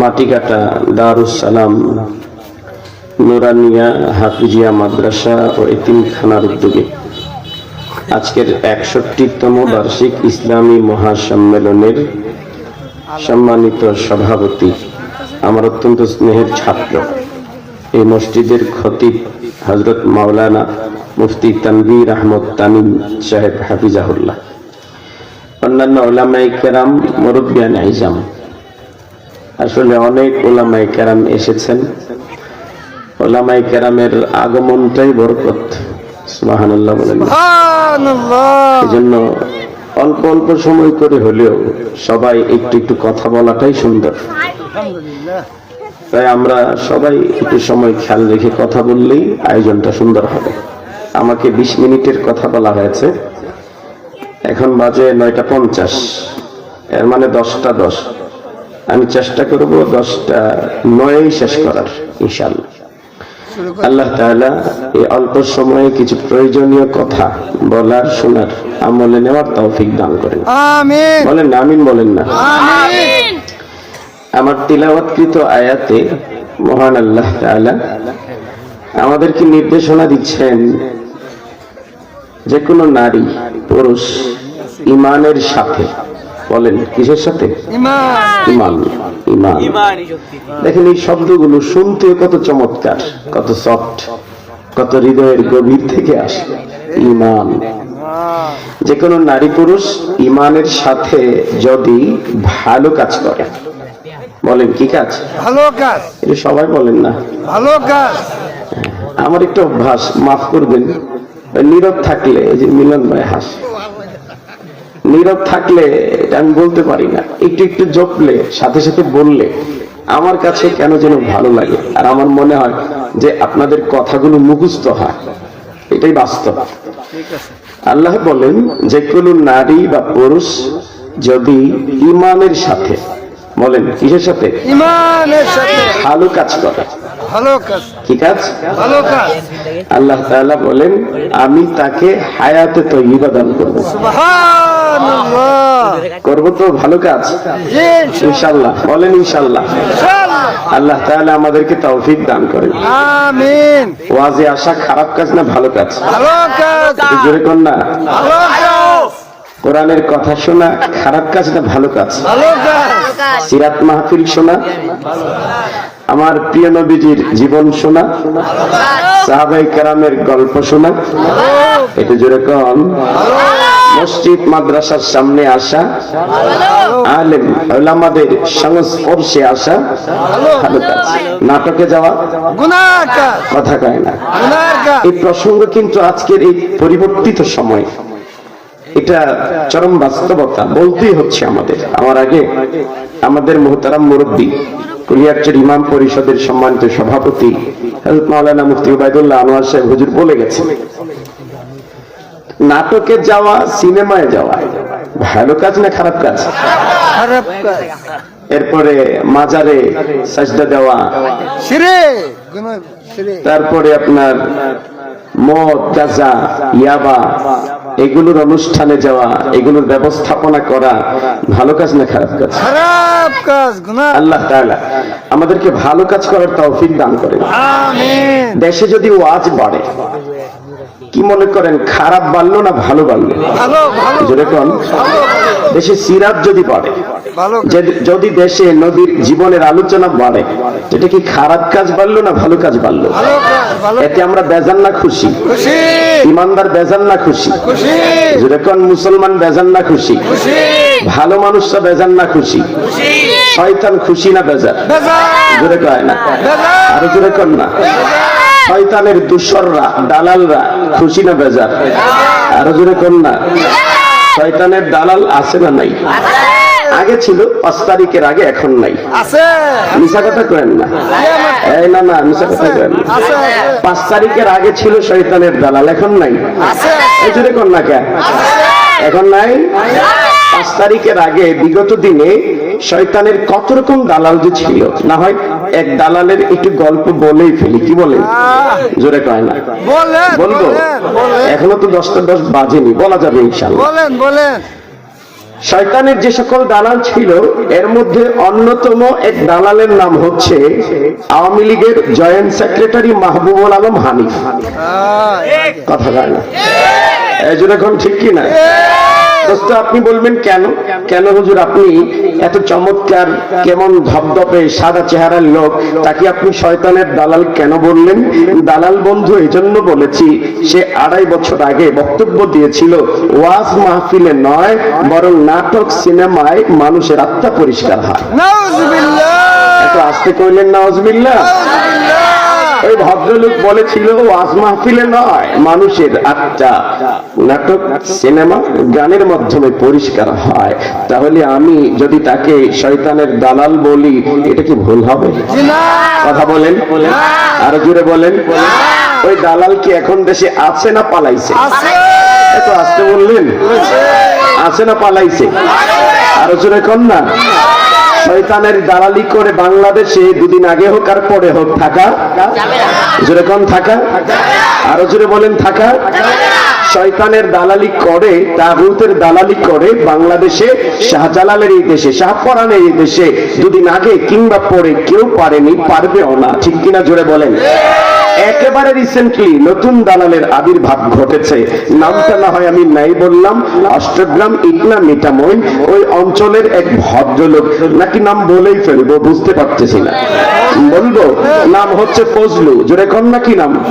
মাটিকাটা দারুসালাম নুরানিয়া হাফিজিয়া মাদ্রাসা ও এতিমখানার উদ্যোগে। আজকের একষট্টিতম বার্ষিক ইসলামী মহাসম্মেলনের সম্মানিত সভাপতি, আমার অত্যন্ত স্নেহের ছাত্র। এই মসজিদের খতিব হজরত মাওলানা মুফতি তানভীর আহমদ তামিম সাহেব হাফিজাহুল্লাহ। অন্যান্য ওলামাই কেরাম মুরব্বিয়ান আইজাম আসলে অনেক ওলামাই কেরাম এসেছেন। ওলামাই কেরামের আগমনটাই বরকত সুবহানাল্লাহ বলেন। জন্য অল্প অল্প সময় করে হলেও সবাই একটু একটু কথা বলাটাই সুন্দর। তাই আমরা সবাই একটু সময় খেয়াল রেখে কথা বললেই আয়োজনটা সুন্দর হবে। আমাকে বিশ মিনিটের কথা বলা হয়েছে। এখন বাজে নয়টা পঞ্চাশ। এর মানে দশটা দশ। আমি চেষ্টা করব দশটা নয় শেষ করার ইনশাল্লাহ আল্লাহ তাআলা এই অল্প সময়ে কিছু প্রয়োজনীয় কথা বলার শোনার আমলে নেওয়ার তৌফিক দান করেন। বলেন না আমিন বলেন না। আমার তিলাওয়াতকৃত আয়াতে মহান আল্লাহ তাআলা আমাদেরকে নির্দেশনা দিচ্ছেন যে কোনো নারী পুরুষ ইমানের সাথে বলেন কিসের সাথে? ইমান। ইমান ইমান। দেখেন এই শব্দগুলো শুনতে কত চমৎকার কত সফট কত হৃদয়ের গভীর থেকে আসে। ইমান। যে কোনো নারী পুরুষ ইমানের সাথে যদি ভালো কাজ করে বলেন কি কাজ? ভালো কাজ। এটা সবাই বলেন না। ভালো কাজ। আমার একটা অভ্যাস মাফ করবেন। নীরব থাকলে এই যে মিলন ভাই হাস। নীরব থাকলে এটা আমি বলতে পারি না। একটু একটু জপলে সাথে সাথে বললে আমার কাছে কেন যেন ভালো লাগে। আর আমার মনে হয় যে আপনাদের কথাগুলো মুখস্থ হয়। এটাই বাস্তব। আল্লাহ বলেন যে কোনো নারী বা পুরুষ যদি ইমানের সাথে বলেন কিসের সাথে? ইমানের সাথে। ভালো কাজ করে। ভালো কাজ। কি কাজ? ভালো কাজ। আল্লাহ তাআলা বলেন আমি তাকে হায়াতে তৈবা দান করব। করব তো ভালো কাজ। জি ইনশাআল্লাহ বলেন ইনশাআল্লাহ। ইনশাআল্লাহ। আল্লাহ তাআলা আমাদেরকে তৌফিক দান করেন। আমিন। ওয়াজে আসা খারাপ কাজ না ভালো কাজ? ভালো কাজ। জোরে কর না। ভালো কাজ। কোরআনের কথা শোনা খারাপ কাজ না ভালো কাজ? সিরাত মাহফিল শোনা আমার প্রিয় নবীজির জীবন শোনা সাহাবাই কেরামের গল্প শোনা। এটা জোরে কন। মসজিদ, মাদ্রাসার সামনে আসা। আলেম, ওলামাদের সংস্পর্শে আসা। নাটকে যাওয়া। কথা কয় না। এই প্রসঙ্গ কিন্তু আজকের এই পরিবর্তিত সময়। এটা চরম বাস্তবতা, বলতেই হচ্ছে আমাদের। আমার আগে আমাদের মোহতারাম মুরব্বী, কুলিয়ারচর ইমাম পরিষদের সম্মানিত সভাপতি মাওলানা মুফতি উবাইদুল্লাহ আনোয়ার সাহেব হুজুর বলে গেছেন। নাটকে যাওয়া সিনেমায় যাওয়া। ভালো কাজ না খারাপ কাজ? খারাপ কাজ। এরপরে মাজারে সাজদা দেওয়া। তারপরে আপনার মদ গাঁজা ইয়াবা এগুলোর অনুষ্ঠানে যাওয়া এগুলোর ব্যবস্থাপনা করা ভালো কাজ না খারাপ কাজ? খারাপ কাজ আল্লাহ তাআলা আমাদেরকে ভালো কাজ করার তৌফিক দান করেন। আমিন। দেশে যদি ওয়াজ বাড়ে কি মনে করেন খারাপ বাড়লো না ভালো বাড়লো কোন দেশে সিরাত যদি বাড়ে যদি দেশে নদীর জীবনের আলোচনা বাড়ে এটা কি খারাপ কাজ বাড়লো না ভালো কাজ বাড়লো এতে আমরা বেজান না খুশি? ইমানদার বেজান না খুশি? যেরকম মুসলমান বেজান না খুশি? ভালো মানুষরা বেজান না খুশি? শয়তান খুশি না বেজার? বেজার। জোরে কয় না? আরও জোরে কর না? শয়তানের দুঃসররা দালালরা খুশি না বেজার আরও জোরে কর না। শয়তানের দালাল আছে না নাই? আগে ছিল পাঁচ তারিখের আগে এখন নাই। আছে। মিশা কথা করেন না? এই না না মিশা কথা করেন না। পাঁচ তারিখের আগে ছিল শয়তানের দালাল এখন নাই। আছে। এই জোরে কর না কেন এখন নাই। পাঁচ তারিখের আগে বিগত দিনে শয়তানের কত রকম দালাল যে ছিল? না হয় এক দালালের একটু গল্প বলেই ফেলি। কি বলেন? জোরে কয় না। বলব? এখনও তো দশটা দশ বাজেনি বলা যাবে ইনশাল্লাহ। বলেন বলেন। শয়তানের যে সকল দালাল ছিল এর মধ্যে অন্যতম এক দালালের নাম হচ্ছে আওয়ামী লীগের জয়েন্ট সেক্রেটারি মাহবুবুল আলম হানিফ। কথা কয় না। এখন ঠিক কি দোস্ত আপনি বলবেন কেন? কেন হুজুর আপনি এত চমৎকার কেমন ধপধপে সাদা চেহারার লোক তাকে আপনি শয়তানের দালাল কেন বললেন? দালাল বন্ধু এই জন্য বলেছি সে আড়াই বছর আগে বক্তব্য দিয়েছিল ওয়াজ মাহফিলে নয় বরং নাটক সিনেমায় মানুষের আত্মা পরিষ্কার হয়। এত আসতে কইলেন নওয়াজবিল্লাহ ওই ভদ্রলোক বলেছিল ওয়াজ মাহফিলে নয় মানুষের আত্মা নাটক সিনেমা গানের মাধ্যমে পরিষ্কার হয়। তাহলে আমি যদি তাকে শয়তানের দালাল বলি এটা কি ভুল হবে? কথা বলেন। আরও জুড়ে বলেন। ওই দালাল কি এখন দেশে আছে না পালাইছে? আসতে বললেন। আছে না পালাইছে? আরও জোরে না। শয়তানের দালালি করে বাংলাদেশে দুদিন আগে হোক আর পরে হোক থাকা। জোরে কন থাকা। আরও জোরে বলেন থাকা। শয়তানের দালালি করে তাগুতের দালালি করে বাংলাদেশে শাহজালালের এই দেশে শাহপরানের এই দেশে দুদিন আগে কিংবা পরে কেউ পারেনি পারবেও না। ঠিক কিনা জোরে বলেন? একেবারে রিসেন্টলি নতুন দালালের আবির্ভাব ঘটেছে। নামটা না হয় আমি নাই বললাম। অষ্টগ্রাম ইটনা মিটামইন ওই অঞ্চলের এক ভদ্রলোক। নাকি নাম বলেই ফেলব, বুঝতে পারতেছি না। বলব, নাম হচ্ছে ফজলু। জোরে কন নাকি নাম?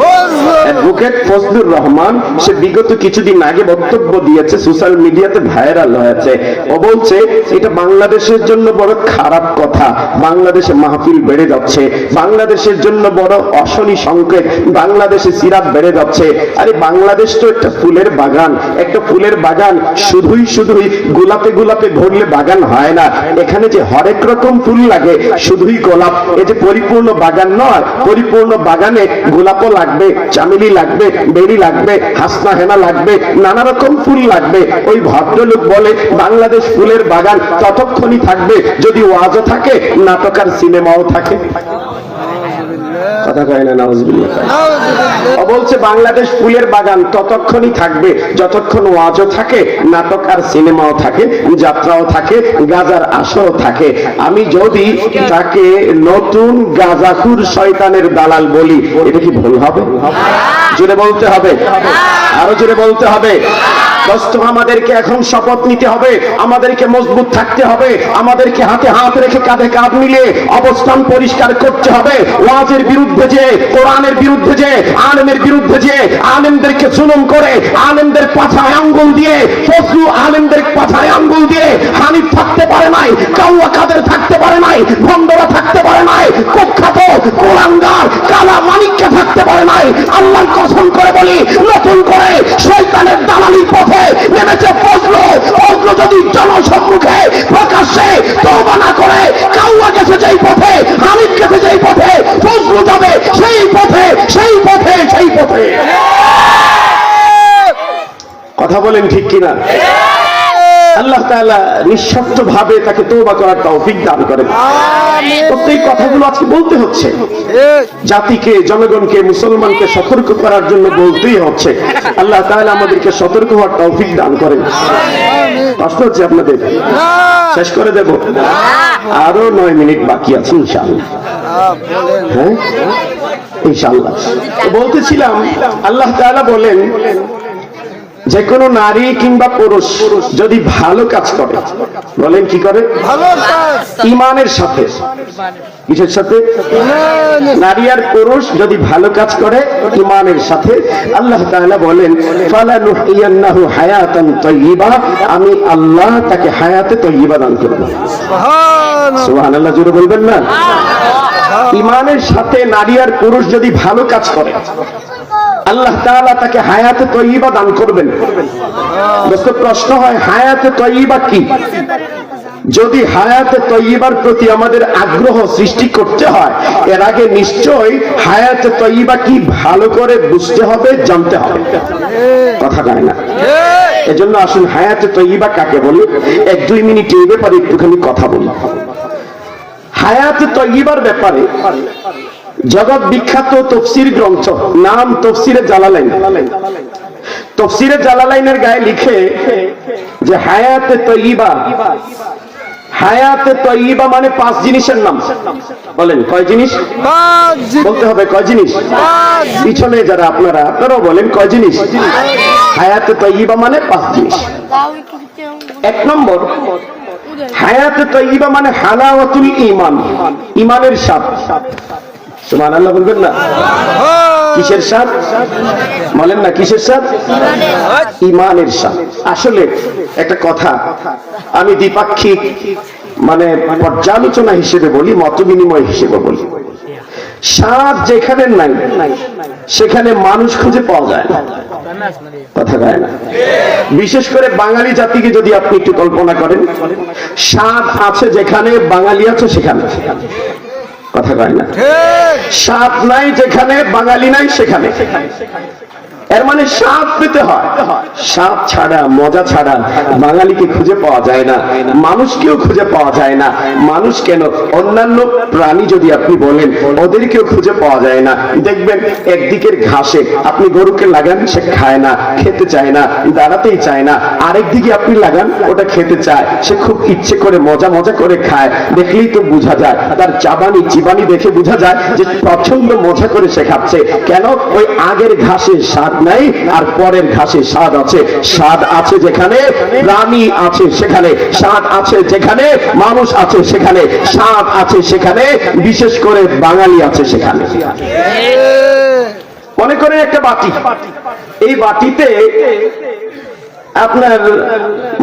অ্যাডভোকেট ফজলুর রহমান, সে বিগত কিছুদিন আগে বক্তব্য দিয়েছে, সোশ্যাল মিডিয়াতে ভাইরাল হয়েছে। ও বলছে, এটা বাংলাদেশের জন্য বড় খারাপ কথা। বাংলাদেশে মাহফিল বেড়ে যাচ্ছে। বাংলাদেশের জন্য বড় অশনি সংকেত বাংলাদেশে সিরাত বেড়ে যাচ্ছে। আরে বাংলাদেশ তো একটা ফুলের বাগান। একটা ফুলের বাগান শুধুই শুধুই গোলাপে গোলাপে ভরলে বাগান হয় না। এখানে যে হরেক রকম ফুল লাগে, শুধুই গোলাপ। যে পরিপূর্ণ বাগান নয়, পরিপূর্ণ বাগানে গোলাপও লাগবে, চামেলি লাগবে লাগবে, হাসনা হেনা লাগবে, নানা রকম ফুল লাগবে। ওই ভদ্রলোক বলে, বাংলাদেশ ফুলের বাগান ততক্ষণই থাকবে যদি ওয়াজও থাকে, নাটক আর সিনেমাও থাকে। কথা কয় না নাউজুবিল্লাহ। বলছে, বাংলাদেশ ফুলের বাগান ততক্ষণই থাকবে, যতক্ষণ ওয়াজও থাকে, নাটক আর সিনেমাও থাকে, যাত্রাও থাকে, গাজার আশাও থাকে। আমি যদি তাকে নতুন গাজাকুর শয়তানের দালাল বলি, এটা কি ভুল হবে? জোরে বলতে হবে। আরও জোরে বলতে হবে। দোস্ত, আমাদেরকে এখন শপথ নিতে হবে, আমাদেরকে মজবুত থাকতে হবে, আমাদেরকে হাতে হাত রেখে কাঁধে কাঁধ মিলিয়ে অবস্থান পরিষ্কার করতে হবে। ওয়াজের বিরুদ্ধে যে, কোরআনের বিরুদ্ধে যে, আলেমের বিরুদ্ধে যে আলেমদেরকে জুলুম করে, আলেমদের পাছায় আঙ্গুল দিয়ে ফসলু আলেমদের পাছায় আঙ্গুল দিয়ে হানিফ থাকতে পারে নাই, কাউয়া কাদের থাকতে পারে নাই ভন্দরা থাকতে পারে নাই, কুখ্যাত কোরআনগার কালা থাকতে পারে নাই। আল্লাহ কসম করে বলি, নতুন করে দালালির পথে নেমেছে ফজলু। যদি জনসম্মুখে প্রকাশ্যে না করে, কাউয়া গেছে যেই পথে হানিফ গেছে যেই পথে, ফজলু যাবে সেই পথে সেই পথে সেই পথে। কথা বলেন ঠিক কিনা? আল্লাহ তাআলা নিঃস্বার্থ ভাবে তাকে তওবা করার তৌফিক দান করেন। প্রত্যেক কথাগুলো আজকে বলতে হচ্ছে। জাতিকে জনগণকে মুসলমানকে সতর্ক করার জন্য বলতেই হচ্ছে। আল্লাহ তাহলে আমাদেরকে সতর্ক হওয়ার তৌফিক দান করেন। কষ্ট হচ্ছে আপনাদের। শেষ করে দেব? আরও নয় মিনিট বাকি আছে ইনশাআল্লাহ। হ্যাঁ? ইনশাআল্লাহ। বলতেছিলাম আল্লাহ তাআলা বলেন যে কোনো নারী কিংবা পুরুষ যদি ভালো কাজ করে বলেন কি করে? ভালো কাজ। ইমানের সাথে। কিসের সাথে? নারী আর পুরুষ যদি ভালো কাজ করে ইমানের সাথে। আল্লাহ তাআলা বলেন ফালানুহিয়ান্নাহু হায়াতান তাইয়্যিবা আমি আল্লাহ তাকে হায়াতে তাইয়্যিবা দান করব। সুবহান সুবহানাল্লাহ জোরে বলবেন না? ইমানের সাথে নারী আর পুরুষ যদি ভালো কাজ করে আল্লাহ তাআলা তাকে হায়াতে তৈবা দান করবেন। প্রশ্ন হয়, হায়াতে তৈবা কি? যদি হায়াতে তৈবার প্রতি আমাদের আগ্রহ সৃষ্টি করতে হয়, এর আগে নিশ্চয় হায়াতে তৈবা কি ভালো করে বুঝতে হবে, জানতে হবে। কথা কয় না। এজন্য আসুন, হায়াতে তৈবা কাকে বলি? এক দুই মিনিট এই ব্যাপারে একটুখানি কথা বলি। হায়াতে তৈবার ব্যাপারে জগৎ বিখ্যাত তফসির গ্রন্থ, নাম তফসিরে জালালাইন। তফসিরে জালালাইনের গায়ে লিখে যে হায়াতে তৈবা হায়াতে তৈবা মানে পাঁচ জিনিসের নাম। বলেন, কয় জিনিস? বলতে হবে কয় জিনিস? পিছনে যারা আপনারা, আপনারাও বলেন কয় জিনিস? হায়াতে তৈবা মানে পাঁচ জিনিস। এক নম্বর, হায়াতে তৈবা মানে হালাওয়াতুল ইমান ইমানের স্বাদ। সুমান আল্লাহ বলবেন না? কিসের স্বাদ? বলেন না কিসের স্বাদ? ইমানের। স্বাদ। আসলে একটা কথা আমি দ্বিপাক্ষিক মানে পর্যালোচনা হিসেবে বলি মত বিনিময় হিসেবে বলি। স্বাদ যেখানে নাই সেখানে মানুষ খুঁজে পাওয়া যায় না। কথা গায় না? বিশেষ করে বাঙালি জাতিকে যদি আপনি একটু কল্পনা করেন স্বাদ আছে যেখানে বাঙালি আছে সেখানে। কথা কয় না। সাপ নাই যেখানে বাঙালি নাই সেখানে। এর মানে স্বাদ পেতে হয়। স্বাদ ছাড়া, মজা ছাড়া বাঙালিকে খুঁজে পাওয়া যায় না, মানুষকেও খুঁজে পাওয়া যায় না। মানুষ কেন? অন্যান্য প্রাণী যদি আপনি বলেন, ওদেরকেও খুঁজে পাওয়া যায় না। দেখবেন, একদিকের ঘাসে আপনি গরুকে লাগান, সে খায় না, খেতে চায় না, দাঁড়াতেই চায় না। আরেক দিকে আপনি লাগান, ওটা খেতে চায়। সে খুব ইচ্ছে করে, মজা মজা করে খায়। দেখলেই তো বোঝা যায়, তার চাবানি, চিবানি দেখে বোঝা যায় যে প্রচণ্ড মজা করে সে খাচ্ছে। কেন? ওই আগের ঘাসে স্বাদ নাই, আর পরের ঘাসে স্বাদ আছে। স্বাদ আছে যেখানে, প্রাণী আছে সেখানে, স্বাদ আছে যেখানে, মানুষ আছে সেখানে, স্বাদ আছে সেখানে, বিশেষ করে বাঙালি আছে সেখানে। মনে করেন একটা বাটি। এই বাটিতে আপনার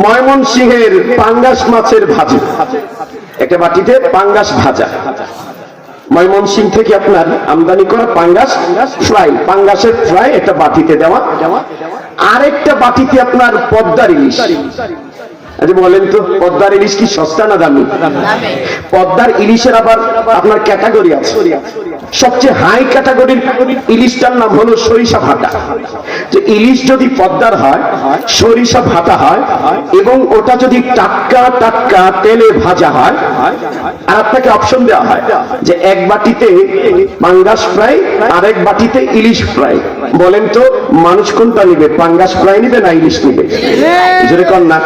ময়মন সিংহের পাঙ্গাস মাছের ভাজি। একটা বাটিতে পাঙ্গাস ভাজা। ময়মন সিং থেকে আপনার আমদানি করা পাঙ্গাস ফ্রাই, পাঙ্গাসের ফ্রাই, একটা বাতিতে দেওয়া। আরেকটা বাতিতে আপনার পদ্মার ইলিশ। আচ্ছা বলেন তো পদ্মার ইলিশ কি সস্তা না দামি? পদ্মার ইলিশের আবার আপনার ক্যাটাগরি আছে। সবচেয়ে হাই ক্যাটাগরির ইলিশটার নাম হলো সরিষা ভাটা। যে ইলিশ যদি পদ্মার হয় সরিষা ভাটা হয় এবং ওটা যদি টাটকা টাটকা তেলে ভাজা হয় আর আপনাকে অপশন দেওয়া হয় যে এক বাটিতে পাঙ্গাস ফ্রাই আর এক বাটিতে ইলিশ ফ্রাই। বলেন তো মানুষ কোনটা নিবে? পাঙ্গাস ফ্রাই নিবে না ইলিশ নিবে? জোরে না,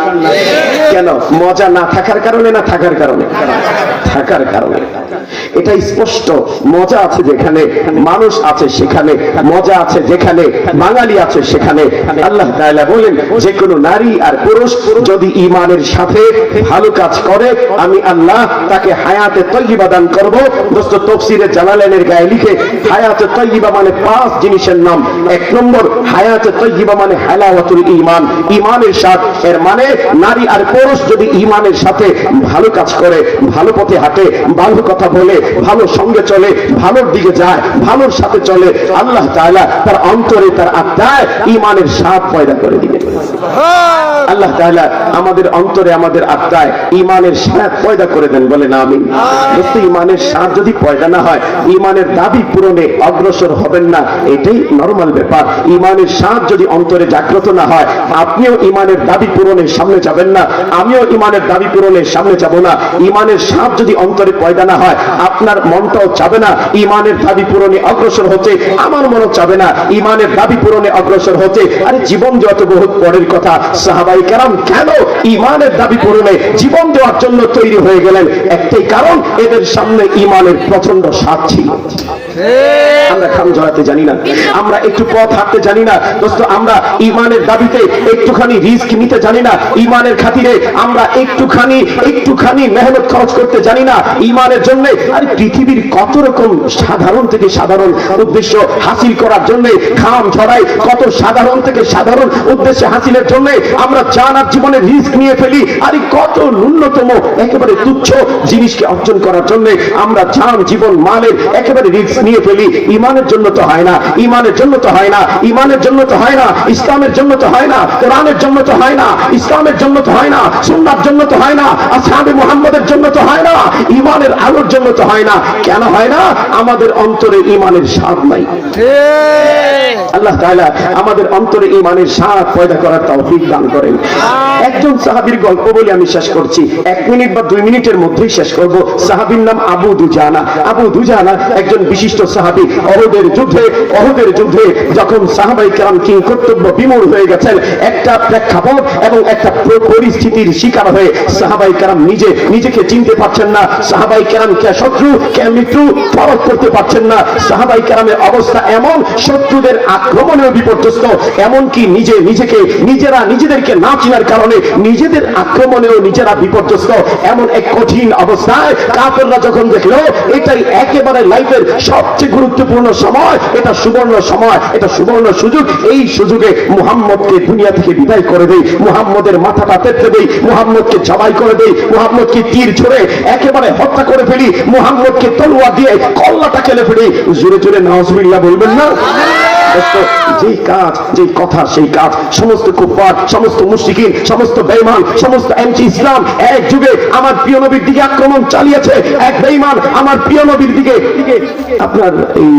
কেন? মজা না থাকার কারণে না থাকার কারণে? থাকার কারণে। এটা স্পষ্ট। মজা আছে যেখানে মানুষ আছে সেখানে, মজা আছে যেখানে, বাঙালি আছে সেখানে। আল্লাহ বলেন যে কোনো নারী আর পুরুষ যদি ইমানের সাথে ভালো কাজ করে, আমি আল্লাহ তাকে হায়াতে তৈবা দান করব। দোস্ত, তফসিরে জালালেনের গায়ে লিখে, হায়াতে তৈবা মানে পাঁচ জিনিসের নাম। এক নম্বর, হায়াতে তৈবা মানে হালাওয়াতুল ইমান ইমানের সাথ এর মানে নারী আর পুরুষ যদি ইমানের সাথে ভালো কাজ করে, ভালো পথে হাঁটে ভালো কথা বলে, ভালো সঙ্গে চলে, ভালোর দিকে যায়, ভালোর সাথে চলে, আল্লাহ তাআলা তার অন্তরে তার আত্মায় ইমানের স্বাদ পয়দা করে দিবেন আল্লাহ তাআলা আমাদের অন্তরে আমাদের আত্মায় ইমানের স্বাদ পয়দা করে দেন, বলেন আমি ইমানের স্বাদ যদি পয়দা না হয়, ইমানের দাবি পূরণে অগ্রসর হবেন না, এটাই নরমাল ব্যাপার। ইমানের স্বাদ যদি অন্তরে জাগ্রত না হয়, আপনিও ইমানের দাবি পূরণের সামনে যাবেন না। আমিও ইমানের দাবি পূরণের সামনে যাব না। ইমানের স্বাদ যদি অন্তরে পয়দা না হয়, আপনার মনটাও চাবে না। ইমানের দাবি পূরণে অগ্রসর হচ্ছে আমার মনও চাবে না। ইমানের দাবি পূরণে অগ্রসর হচ্ছে আরে জীবন যত বহুত পরের কথা। সাহাবাই কারাম, কেন ইমানের দাবি পূরণে জীবন দেওয়ার জন্য তৈরি হয়ে গেলেন? একটাই কারণ, এদের সামনে ইমানের প্রচণ্ড স্বাদ ছিল। আমরা খাম জড়াতে জানি না। আমরা একটু পথ হাঁটতে জানি না। দোস্ত, আমরা ইমানের দাবিতে একটুখানি রিস্ক নিতে জানি না ইমানের খাতিরে আমরা একটুখানি একটুখানি মেহনত খরচ করতে জানি না ইমানের জন্য। আর পৃথিবীর কত রকম সাধারণ থেকে সাধারণ উদ্দেশ্য হাসিল করার জন্য খাম ছড়াই কত সাধারণ থেকে সাধারণ উদ্দেশ্য হাসিলের জন্য আমরা জান আর জীবনে রিস্ক নিয়ে ফেলি। আর কত ন্যূনতম, একেবারে তুচ্ছ জিনিসকে অর্জন করার জন্য আমরা জান, জীবন, মালের একেবারে রিস্ক নিয়ে ফেলি। ইমানের জন্য তো হয় না ইমানের জন্য তো হয় না ইমানের জন্য তো হয় না, ইসলামের জন্য তো হয় না, কোরআনের জন্য তো হয় না ইসলামের জন্য তো হয় না সুন্নার জন্য তো হয় না আসহাবে মুহাম্মদের জন্য তো হয় না ইমানের আলোর জন্য তো হয় না। কেন হয় না? আমাদের অন্তরে ইমানের স্বাদ নাই। আল্লাহ তাআলা আমাদের অন্তরে ইমানের স্বাদ পয়দা করার তৌফিক দান করেন। একজন সাহাবীর গল্প বলে আমি শেষ করছি। এক মিনিট বা দুই মিনিটের মধ্যেই শেষ করব। সাহাবীর নাম আবু দুজানা আবু দুজানা একজন বিশিষ্ট বিশিষ্ট সাহাবি। অহদের যুদ্ধে অহদের যুদ্ধে যখন সাহাবাই কেরাম কিং কর্তব্য বিমূল হয়ে গেছেন একটা প্রেক্ষাপট এবং একটা পরিস্থিতির শিকার হয়ে সাহাবাই কেরাম নিজে, নিজেকে চিনতে পারছেন না। সাহাবাই কেরাম কে শত্রু, কে মিত্র ফরক করতে পারছেন না। সাহাবাই কেরামের অবস্থা এমন, শত্রুদের আক্রমণেও বিপর্যস্ত, এমনকি নিজে, নিজেকে, নিজেরা, নিজেদেরকে না চিনার কারণে নিজেদের আক্রমণেও নিজেরা বিপর্যস্ত। এমন এক কঠিন অবস্থায় কাপড়রা যখন দেখল, এটাই একেবারে লাইফের সবচেয়ে গুরুত্বপূর্ণ সময়, এটা সুবর্ণ সময়, এটা সুবর্ণ সুযোগ, এই সুযোগে মুহাম্মদকে দুনিয়া থেকে বিদায় করে দেই। মুহাম্মদের মাথাটা তেতে দেই, মুহাম্মদকে জবাই করে দেই, মুহাম্মদকে তীর ছড়ে একেবারে হত্যা করে ফেলি, মুহাম্মদকে তলোয়া দিয়ে কল্লাটা কেলে ফেলি। জোরে জোরে নওয়াজবিল্লাহ বলবেন না? যেই কাজ, যেই কথা, সেই কাজ। সমস্ত সমস্ত সমস্ত সমস্ত ইসলাম এক যুগে আমার প্রিয় নবীর দিকে আক্রমণ চালিয়েছে। এক আমার প্রিয় নবীর দিকে। আপনার এই,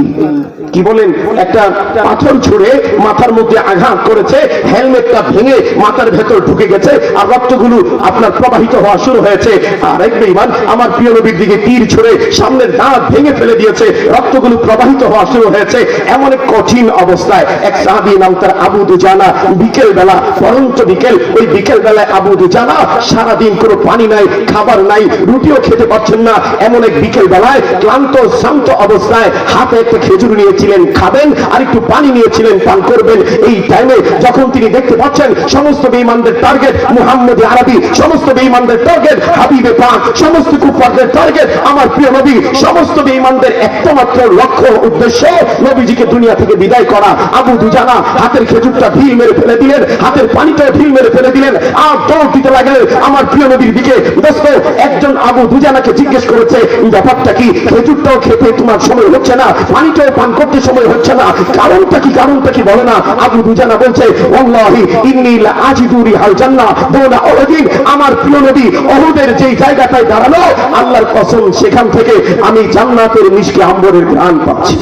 কি বলেন, একটা পাথর ছুঁড়ে মাথার মধ্যে আঘাত করেছে, হেলমেটটা ভেঙে মাথার ভেতর ঢুকে গেছে, আর রক্তগুলো আপনার প্রবাহিত হওয়া শুরু হয়েছে। আর এক বেঈমান আমার প্রিয় নবীর দিকে তীর ছুড়ে সামনের দাঁত ভেঙে ফেলে দিয়েছে, রক্তগুলো প্রবাহিত হওয়া শুরু হয়েছে। এমন কঠিন অবস্থায় এক সাহাবী নাম তার আবু দুজানা বিকেল বেলা পরন্ত বিকেল, ওই বিকেল বেলায় আবু দুজানা সারাদিন কোনো পানি নাই, খাবার নাই, রুটিও খেতে পারছেন না। এমন এক বিকেল বেলায় ক্লান্ত, শান্ত অবস্থায় হাতে একটা খেজুর নিয়েছিলেন, খাবেন, আর একটু পানি নিয়েছিলেন, পান করবেন। এই টাইমে যখন তিনি দেখতে পাচ্ছেন সমস্ত বেঈমানদের টার্গেট মুহাম্মদ আরবি, সমস্ত বেঈমানদের টার্গেট হাবিবে পাক, সমস্ত কুফারদের টার্গেট আমার প্রিয় নবী, সমস্ত বেঈমানদের একমাত্র লক্ষ্য, উদ্দেশ্য নবীজিকে দুনিয়া থেকে বিদায় করা। আবু দুজানা হাতের খেজুরটা ঢিল মেরে ফেলে দিলেন, হাতের পানিটাও ঢিল মেরে ফেলে দিলেন। আর দৌড় দিতে লাগলেন আমার প্রিয় নবীর দিকে। দোস্ত, একজন আবু দুজানাকে জিজ্ঞেস করেছে, ব্যাপারটা কি? খেজুরটাও খেতে তোমার সময় হচ্ছে না, পানিটাও পান করতে সময় হচ্ছে না। কারণটা কি? কারণটা কি বলে না? আবু দুজানা বলছে, ওয়াল্লাহি ইন্নী আজিদুরি হাল জান্নাহ। দোনা ওহদিন আমার প্রিয় নবী অহুদের যেই জায়গাটায় দাঁড়াল, আল্লাহর কসম, সেখান থেকে আমি জান্নাতের মিষ্টি আম্বরের ঘ্রাণ পাচ্ছি।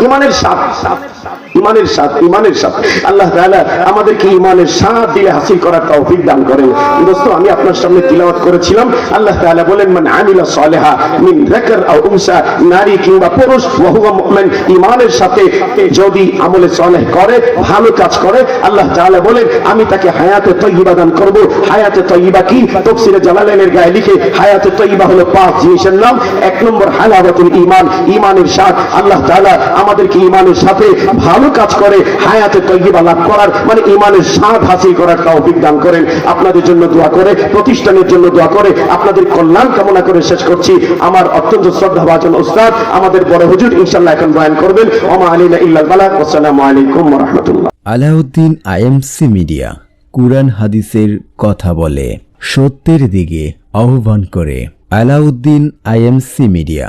ইমানের স্বাদ ইমানের স্বাদ ইমানের স্বাদ আল্লাহ তাআলা আমাদেরকে ইমানের স্বাদ দিয়ে হাসিল করার তৌফিক দান করেন। দোস্ত, আমি আপনার সামনে তিলাওয়াত করেছিলাম। আল্লাহ তাআলা বলেন, মান আমিলা সালিহা মিন যাকার আও উনসা, নারী কিংবা পুরুষ ওয়া হুয়া ইমানের সাথে যদি আমলে সালেহ করে, ভালো কাজ করে, আল্লাহ তাআলা বলেন, আমি তাকে হায়াতে তয়্যিবা দান করব। হায়াতে তয়্যিবা কি? তাফসীরে জালালাইনের গায়ে লিখে, হায়াতে তয়্যিবা হলো পাঁচ জিনিসের নাম। এক নম্বর হালাওয়াতুল ঈমান, ঈমানের স্বাদ। আল্লাহ তাআলা আমাদেরকে ঈমানের সাথে ভালো কাজ করে, হায়াতে তয়্যিবা লাভ করার মানে ঈমানের স্বাদ হাসিল করার তৌফিক দান করেন। আপনাদের জন্য দোয়া করে, প্রতিষ্ঠানের জন্য দোয়া করে, আপনাদের কল্যাণ কামনা করে শেষ করছি। আমার অত্যন্ত শ্রদ্ধাভাজন উস্তাদ আমাদের বড় হুজুর ইনশাআল্লাহ এখন বয়ান করবেন। ওমা আলিনা ইল্লাল বালাগ আসসালামু আলাইকুম রাহমাতুল্লাহ। আলাউদ্দিন আইএমসি মিডিয়া, কুরআন হাদিসের কথা বলে, সত্যের দিকে আহ্বান করে, আলাউদ্দিন আইএমসি মিডিয়া।